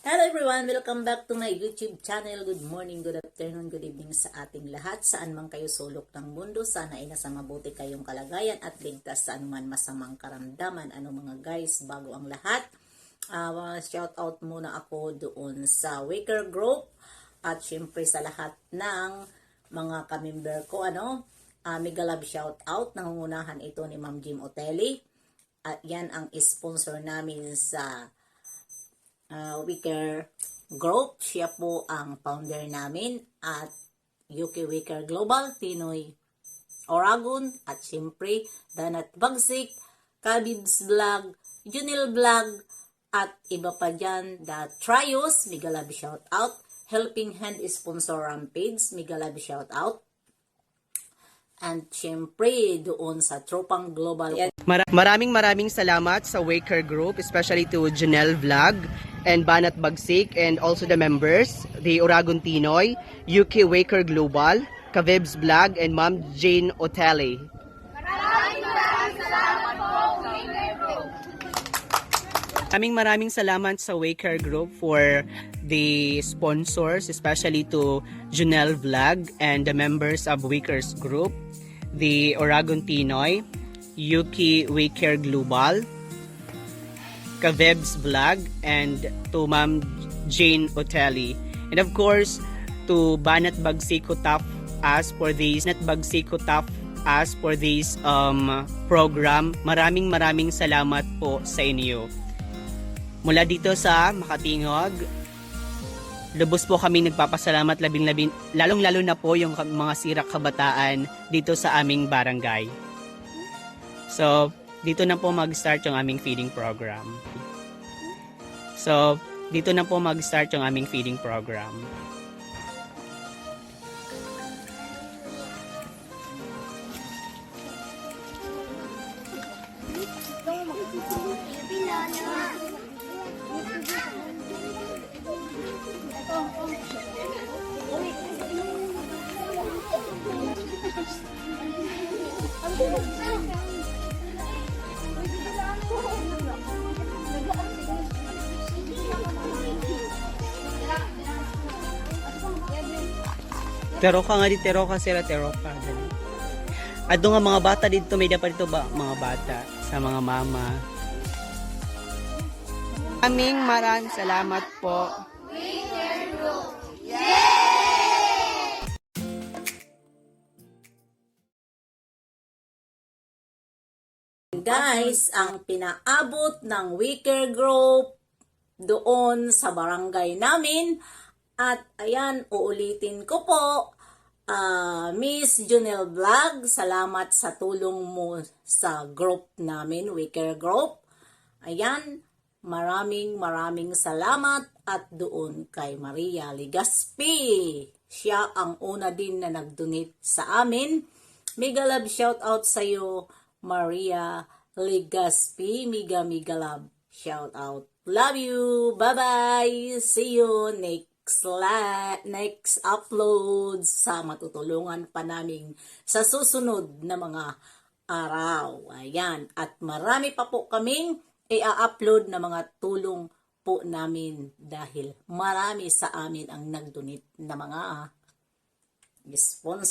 Hello everyone! Welcome back to my YouTube channel. Good morning, good afternoon, good evening sa ating lahat. Saan man kayo sulok ng mundo, sana ay nasa mabuti kayong kalagayan at ligtas sa anuman masamang karamdaman. Ano mga guys, bago ang lahat, uh, shout out muna ako doon sa Waker Group at syempre sa lahat ng mga kamember ko. Ano, uh, mega love shout out. Nangungunahan ito ni Ma'am Jim Otelli. At yan ang sponsor namin sa uh, Wicker Group. Siya po ang founder namin at UK Wicker Global, Pinoy Oragon, at siyempre Danat Bagsik, Kabibs Vlog, Junil Vlog, at iba pa dyan, The Trios, Mega Love Shout Out, Helping Hand Sponsor Rampage, Mega Love Shout Out, and siyempre doon sa Tropang Global Mara- maraming maraming salamat sa Waker Group, especially to Janelle Vlog and Banat Bagsik and also the members, the Oragon Tinoy, UK Waker Global, Kavibs Vlog, and Ma'am Jane Oteli. Maraming maraming salamat sa Waker Group for the sponsors, especially to Junel Vlog and the members of Wakers Group, the Oragon Tinoy, Yuki Waker Global, Kavebs Vlog, and to Ma'am Jane Otelli. And of course, to Banat Bagsiko Tap as for this, Banat Bagsiko Tap as for this um, program. Maraming maraming salamat po sa inyo. Mula dito sa Makatingog, lubos po kami nagpapasalamat labing labing, lalong lalo na po yung mga sirak kabataan dito sa aming barangay. So, dito na po mag-start yung aming feeding program. So, dito na po mag-start yung aming feeding program. Tero ka nga di, tero ka sila, tero ka. Dali. Ado nga mga bata dito, may dapat dito ba mga bata sa mga mama. Aming maraming salamat po. Guys, ang pinaabot ng Wicker Group doon sa barangay namin. At ayan, uulitin ko po. ah, Miss Junel Vlog, salamat sa tulong mo sa group namin, Wicker Group. Ayan, maraming maraming salamat at doon kay Maria Ligaspi. Siya ang una din na nag-donate sa amin. Mega love shout out sa iyo, Maria Ligaspi. Mega mega love shout out. Love you. Bye-bye. See you next la next upload sa matutulungan pa namin sa susunod na mga araw. Ayan. At marami pa po kaming i-upload na mga tulong po namin dahil marami sa amin ang nag-donate na mga sponsor.